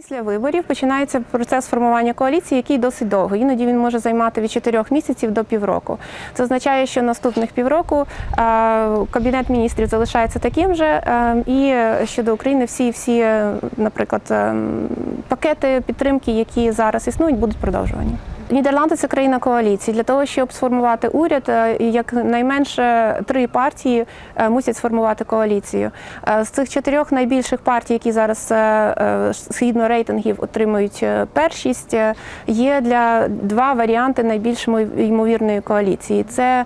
Після виборів починається процес формування коаліції, який досить довго. Іноді він може займати від 4 місяців до півроку. Це означає, що наступних півроку кабінет міністрів залишається таким же, і щодо України всі, всі, наприклад, е, пакети підтримки, які зараз існують, будуть продовжувані. Нідерланди це країна коаліції. Для того, щоб сформувати уряд, е, якнайменше три партії е, мусять сформувати коаліцію. Е, З цих чотирьох найбільших партій, які зараз згідно рейтингів отримують першість, є для два варіанти найбільш ймовірної коаліції. Це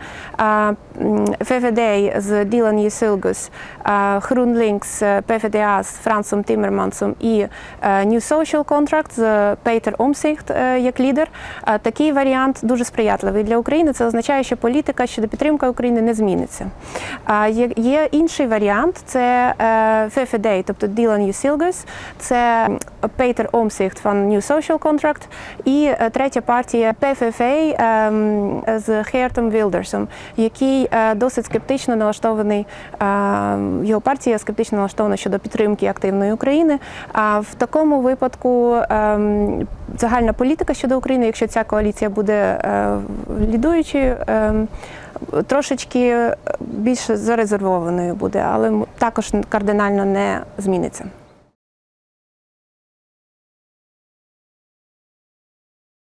ФВД з Ділан Єсилгус, Хрунлінкс ПФДА з Франсом Тіммермансом і New Social Contract з Пейтер Омсіхт е, як лідер. Такий варіант дуже сприятливий для України. Це означає, що політика щодо підтримки України не зміниться. А Є, інший варіант це е, тобто Ділан Юсілгус, це Пейтер Омсіхт van New Social Contract і е, третя партія ПФФА ем, з Хертом Вілдерсом, який е, досить скептично налаштований. е, Його партія скептично налаштована щодо підтримки активної України. А в такому випадку ем, загальна політика щодо України, якщо ця коаліція буде е, лідуючою, ем, трошечки більш зарезервованою буде, але також кардинально не зміниться.